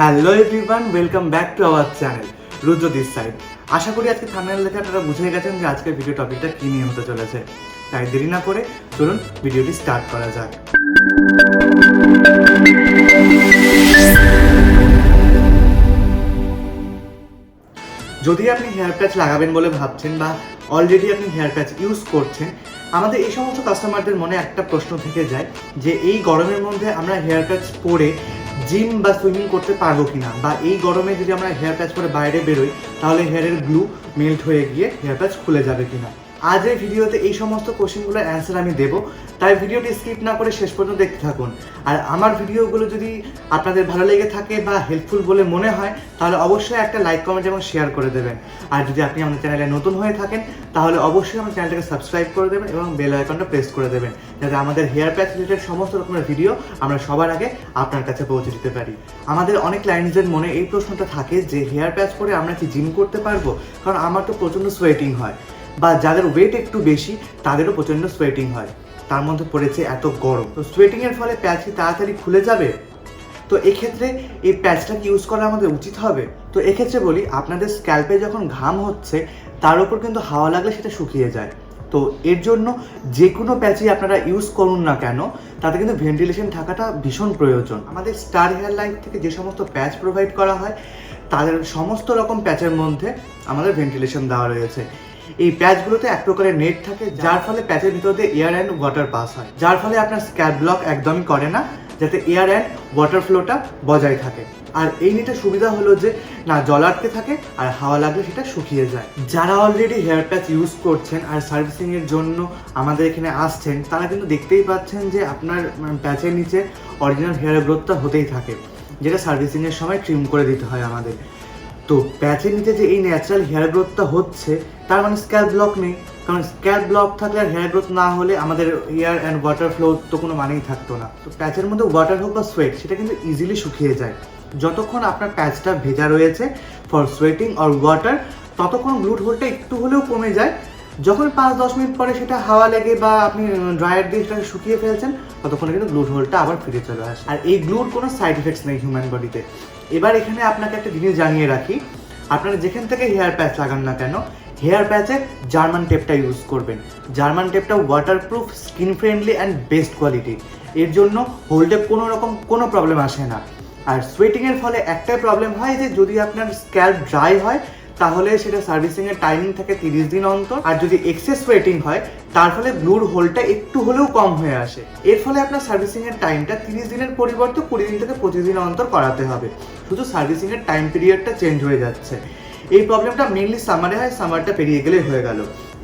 Hello everyone welcome back to our channel Rudra this side আশা করি আজকে thumbnail দেখে আপনারা বুঝে গেছেন যে আজকের ভিডিও টপিকটা কী নিয়ে হতে চলেছে। তাই দেরি না করে চলুন ভিডিওটি স্টার্ট করা যাক। যদি আপনি হেয়ার প্যাচ লাগাবেন বলে ভাবছেন বা অলরেডি আপনি হেয়ার প্যাচ ইউজ করছেন, আমাদের এই সমস্ত কাস্টমারদের মনে একটা প্রশ্ন থেকে যায় যে এই গরমের মধ্যে আমরা হেয়ার প্যাচ পরে জিম বা সুইমিং করতে পারব কিনা? বা এই গরমে যদি আমরা হেয়ার প্যাচ করে বাইরে বেরোই, তাহলে হেয়ারের গ্লু মেল্ট হয়ে গিয়ে হেয়ার প্যাচ খুলে যাবে কিনা? আজ এই ভিডিওতে এই সমস্ত কোশ্চেনগুলোর অ্যান্সার আমি দেবো। তাই ভিডিওটি স্কিপ না করে শেষ পর্যন্ত দেখতে থাকুন। আর আমার ভিডিওগুলো যদি আপনাদের ভালো লেগে থাকে বা হেল্পফুল বলে মনে হয়, তাহলে অবশ্যই একটা লাইক কমেন্ট এবং শেয়ার করে দেবেন। আর যদি আপনি আমাদের চ্যানেলে নতুন হয়ে থাকেন, তাহলে অবশ্যই আমার চ্যানেলটাকে সাবস্ক্রাইব করে দেবেন এবং বেল আইকনটা প্রেস করে দেবেন। যাতে আমাদের হেয়ার প্যাচ রিলেটেড সমস্ত রকমের ভিডিও আমরা সবার আগে আপনার কাছে পৌঁছে দিতে পারি। আমাদের অনেক ক্লায়েন্টসদের মনে এই প্রশ্নটা থাকে যে হেয়ার প্যাচ করে আমরা কি জিম করতে পারব? কারণ আমার তো প্রচণ্ড সোয়েটিং হয়। বা যাদের ওয়েট একটু বেশি, তাদেরও প্রচণ্ড সোয়েটিং হয়। তার মধ্যে পড়েছে এত গরম। তো সোয়েটিংয়ের ফলে প্যাচ কি তাড়াতাড়ি খুলে যাবে? তো এক্ষেত্রে এই প্যাচটা কি ইউজ করা আমাদের উচিত হবে? তো এক্ষেত্রে বলি, আপনাদের স্ক্যাল্পে যখন ঘাম হচ্ছে, তার উপর কিন্তু হাওয়া লাগলে সেটা শুকিয়ে যায়। তো এর জন্য যে কোনো প্যাচই আপনারা ইউজ করুন না কেন, তাতে কিন্তু ভেন্টিলেশন থাকাটা ভীষণ প্রয়োজন। আমাদের স্টার হেয়ার লাইফ থেকে যে সমস্ত প্যাচ প্রোভাইড করা হয়, তাদের সমস্ত রকম প্যাচের মধ্যে আমাদের ভেন্টিলেশন দেওয়া রয়েছে। এই প্যাচগুলোতে এক প্রকারের নেট থাকে, যার ফলে প্যাচের ভিতর দিয়ে এয়ার অ্যান্ড ওয়াটার পাস হয়। যার ফলে আপনার স্ক্যাপ ব্লক একদমই করে না, যাতে এয়ার অ্যান্ড ওয়াটার ফ্লোটা বজায় থাকে। আর এই নেটের সুবিধা হলো যে, না, জল আটকে থাকে, আর হাওয়া লাগলে সেটা শুকিয়ে যায়। যারা অলরেডি হেয়ার প্যাচ ইউজ করছেন আর সার্ভিসিং এর জন্য আমাদের এখানে আসছেন, তারা কিন্তু দেখতেই পাচ্ছেন যে আপনার প্যাচের নিচে অরিজিনাল হেয়ার গ্রোথটা হতেই থাকে, যেটা সার্ভিসিং এর সময় ট্রিম করে দিতে হয় আমাদের। তো প্যাচের নিচে যে এই ন্যাচারাল হেয়ার গ্রোথটা হচ্ছে, তার মানে স্ক্যাল ব্লক নেই। কারণ স্ক্যাল ব্লক থাকলে আর হেয়ার গ্রোথ না হলে আমাদের এয়ার অ্যান্ড ওয়াটার ফ্লো তো কোনো মানেই থাকতো না। তো প্যাচের মধ্যে ওয়াটার হোক বা সোয়েট সেটা কিন্তু ইজিলি শুকিয়ে যায়। যতক্ষণ আপনার প্যাচটা ভেজা রয়েছে ফর সোয়েটিং অর ওয়াটার ততক্ষণ গ্লুট হোলটা একটু হলেও কমে যায়। যখন পাঁচ, দশ মিনিট পরে সেটা হাওয়া লেগে বা আপনি ড্রায়ার দিয়ে সেটাকে শুকিয়ে ফেলছেন, ততক্ষণে কিন্তু গ্লুট হোলটা আবার ফিরে চলে আসে। আর এই গ্লুর কোনো সাইড এফেক্টস নেই হিউম্যান বডিতে এবার এখানে আপনাকে একটা জিনিস জানিয়ে রাখি। আপনারা যেখান থেকে হেয়ার প্যাচ লাগান না কেন হেয়ার প্যাচে জার্মান টেপটা ইউজ করবেন। German টেপটা waterproof skin friendly and best quality এর জন্য হোল্ডে কোনো রকম কোনো প্রবলেম আসে না। আর সোয়েটিংয়ের ফলে একটাই প্রবলেম হয় যে যদি আপনার স্ক্যাল্প ড্রাই হয় তাহলে সেটা সার্ভিসিং এর টাইমিং থাকে তিরিশ দিন অন্তর। আর যদি এক্সেস ওয়েটিং হয়, তার ফলে ব্লুর হোলটা একটু হলেও কম হয়ে আসে। এর ফলে আপনার সার্ভিসিং এর টাইমটা তিরিশ দিনের পরিবর্তে কুড়ি দিন থেকে পঁচিশ দিন অন্তর করাতে হবে। শুধু সার্ভিসিং এর টাইম পিরিয়ডটা চেঞ্জ হয়ে যাচ্ছে। এই প্রবলেমটা মেনলি সামারে হয় সামারটা পেরিয়ে গেলেই হয়ে গেল।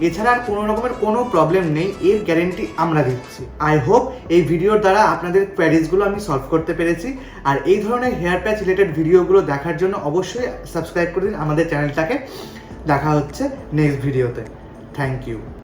এছাড়া আর কোনো রকমের কোনো প্রবলেম নেই, এর গ্যারেন্টি আমরা দিচ্ছি। আই হোপ এই ভিডিওর দ্বারা আপনাদের কোয়ারিজগুলো আমি সলভ করতে পেরেছি। আর এই ধরনের হেয়ার প্যাচ রিলেটেড ভিডিওগুলো দেখার জন্য অবশ্যই সাবস্ক্রাইব করে দিন আমাদের চ্যানেলটাকে দেখা হচ্ছে নেক্সট ভিডিওতে থ্যাংক ইউ